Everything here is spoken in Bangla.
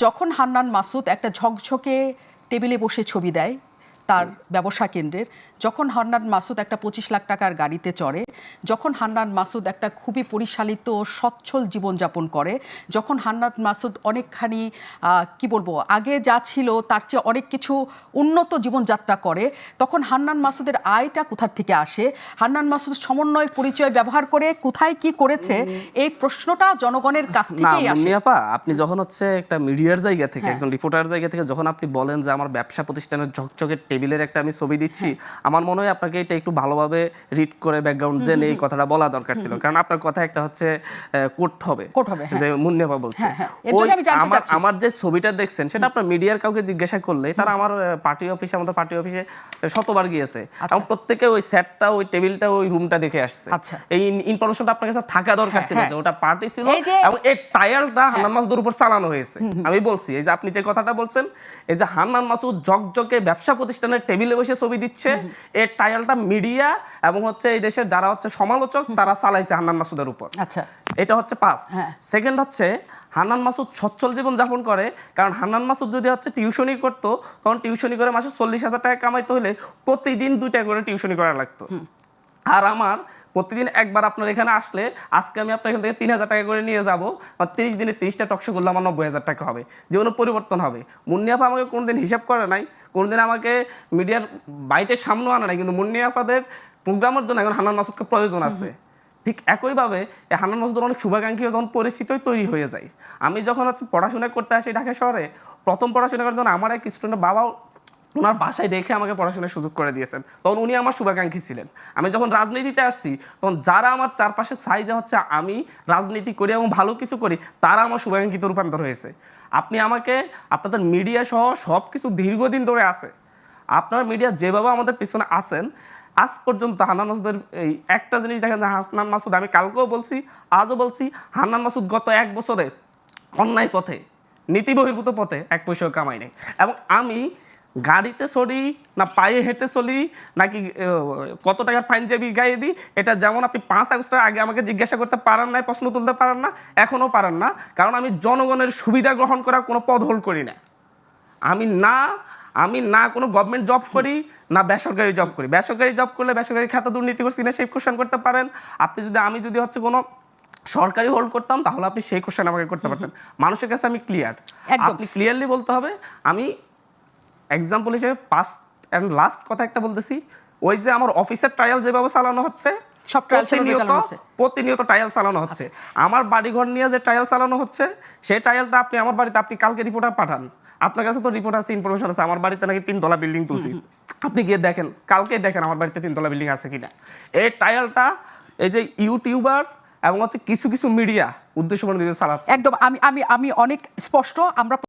যখন হান্নান মাসুদ একটা ঝকঝকে টেবিলে বসে ছবি দেয় তার ব্যবসা কেন্দ্রের যখন হান্নান মাসুদ একটা পঁচিশ লাখ টাকার গাড়িতে চড়ে যখন হান্নান মাসুদ একটা খুবই পরিচালিত সচ্ছল জীবনযাপন করে যখন হান্নান মাসুদ অনেকখানি কি বলব আগে যা ছিল তার চেয়ে অনেক কিছু উন্নত জীবনযাত্রা করে তখন হান্নান মাসুদের আয়টা কোথার থেকে আসে? হান্নান মাসুদ সমন্বয় পরিচয় ব্যবহার করে কোথায় কি করেছে? এই প্রশ্নটা জনগণের কাছ থেকেই আসে। আপনি যখন হচ্ছে একটা মিডিয়ার জায়গা থেকে হ্যাঁ। একজন রিপোর্টার জায়গা থেকে যখন আপনি বলেন যে আমার ব্যবসা প্রতিষ্ঠানের ঝকঝকে টেবিলের একটা আমি ছবি দিচ্ছি হ্যাঁ। আমার মনে হয় আপনাকে এটা একটু ভালোভাবে রিড করে ব্যাকগ্রাউন্ড জেনে এই কথাটা বলা দরকার ছিল। কারণ আপনার কথা একটা হচ্ছে কোট হবে হ্যাঁ। যে মুন্নিয়াপা বলছে। হ্যাঁ, ওই আমার আমার যে ছবিটা দেখছেন সেটা আপনার মিডিয়ার কাউকে জিজ্ঞাসা করলে তারা আমার পার্টি অফিসে আমাদের পার্টি অফিসে শতবার গিয়েছে। এবং প্রত্যেকে ওই সেটটা ওই টেবিলটা ওই রুমটা দেখে আসছে। আচ্ছা। এই ইনফরমেশনটা আপনার কাছে থাকা দরকার ছিল যে ওটা পার্টি ছিল এবং এই টায়ারটা হান্নান মাসুদের উপর চালানো হয়েছে। আমি বলছি এই যে আপনি যে কথাটা বলছেন এই যে হান্নান মাসুদ জকজকে ব্যবসা প্রতিষ্ঠানের টেবিলে বসে ছবি দিচ্ছে। এর টাইটেলটা মিডিয়া এবং হচ্ছে এই দেশের যারা হচ্ছে সমালোচক তারা চালাইছে হান্নান মাসুদের উপর। আচ্ছা। এটা হচ্ছে পাস হ্যাঁ। সেকেন্ড হচ্ছে হান্নান মাসুদ সচ্ছল জীবন যাপন করে। কারণ হান্নান মাসুদ যদি হচ্ছে টিউশনই করতো তখন টিউশনি করে মাসে চল্লিশ হাজার টাকা কামাইতে হলে প্রতিদিন দুইটা করে টিউশনি করা লাগতো। আর আমার প্রতিদিন একবার আপনার এখানে আসলে আজকে আমি আপনার এখান থেকে তিন হাজার টাকা করে নিয়ে যাব। আর তিরিশ দিনে তিরিশটা টকশো করলে আমার নব্বই হাজার টাকা হবে। জীবনে পরিবর্তন হবে। মুন্নিয়াফা আমাকে কোনোদিন হিসাব করে নাই। কোনোদিন আমাকে মিডিয়ার বাইটের সামনেও আনা নাই। কিন্তু মুন্নিয়াফাদের প্রোগ্রামের জন্য এখন হান্নান মাসুদকে প্রয়োজন আছে। ঠিক একইভাবে এই হান্নান মাসুদের অনেক শুভাকাঙ্ক্ষী যখন পরিস্থিতি তৈরি হয়ে যায়। আমি যখন হচ্ছে পড়াশোনা করতে আসি ঢাকা শহরে প্রথম পড়াশোনা করার জন্য আমার এক স্টুডেন্ট বাবাও ওনার বাসায় রেখে আমাকে পড়াশোনার সুযোগ করে দিয়েছেন। তখন উনি আমার শুভাকাঙ্ক্ষী ছিলেন। আমি যখন রাজনীতিতে আসছি, তখন যারা আমার চারপাশে সাইজে হচ্ছে আমি, রাজনীতি করি এবং ভালো কিছু করি, তারা আমার শুভাকাঙ্ক্ষিত রূপান্তর হয়েছে। আপনি আমাকে, আপনাদের মিডিয়া সহ সব কিছু দীর্ঘদিন ধরে আছে। আপনার মিডিয়া যেভাবে আমাদের পিছনে আছেন, আজ পর্যন্ত হান্নান মাসুদের এই একটা জিনিস দেখেন যে হান্নান মাসুদ, আমি কালকেও বলছি, আজও বলছি, হান্নান মাসুদ গত এক বছরে অন্যায় পথে, নীতি বহির্ভূত পথে এক পয়সাও কামাই নেই। এবং আমি গাড়িতে চলি না পায়ে হেঁটে চলি নাকি কত টাকার ফাইন যাবি গায়ে দিই এটা যেমন আপনি পাঁচ আগস্টের আগে আমাকে জিজ্ঞাসা করতে পারেন না প্রশ্ন তুলতে পারেন না এখনও পারেন না কারণ আমি জনগণের সুবিধা গ্রহণ করার কোনো পদ হোল্ড করি না। আমি না আমি না কোনো গভর্নমেন্ট জব করি না বেসরকারি জব করি। বেসরকারি জব করলে বেসরকারি খাতা দুর্নীতি করছি না সেই কোশ্চেন করতে পারেন। আপনি যদি আমি যদি হচ্ছে কোনো সরকারি হোল্ড করতাম তাহলে আপনি সেই কোশ্চেন আমাকে করতে পারতেন। মানুষের কাছে আমি ক্লিয়ার আপনি ক্লিয়ারলি বলতে হবে আমি এক্সাম্পল হিসেবে ফার্স্ট অ্যান্ড লাস্ট কথা একটা বলতেছি। ওই যে আমার অফিসের ট্রায়াল যেভাবে চালানো হচ্ছে সব প্রতিনিয়ত প্রতিনিয়ত ট্রায়াল চালানো হচ্ছে। আমার বাড়িঘর নিয়ে যে ট্রায়াল চালানো হচ্ছে সেই ট্রায়ালটা আপনি আমার বাড়িতে আপনি কালকে রিপোর্টার পাঠান। আপনার কাছে তো রিপোর্ট আছে ইনফরমেশন আছে আমার বাড়িতে নাকি তিনতলা বিল্ডিং তুলছি। আপনি গিয়ে দেখেন কালকে দেখেন আমার বাড়িতে তিনতলা বিল্ডিং আছে কিনা। এই ট্রায়ালটা এই যে ইউটিউবার এবং হচ্ছে কিছু কিছু মিডিয়া উদ্দেশ্য চালাচ্ছে। একদম আমি আমি আমি অনেক স্পষ্ট আমরা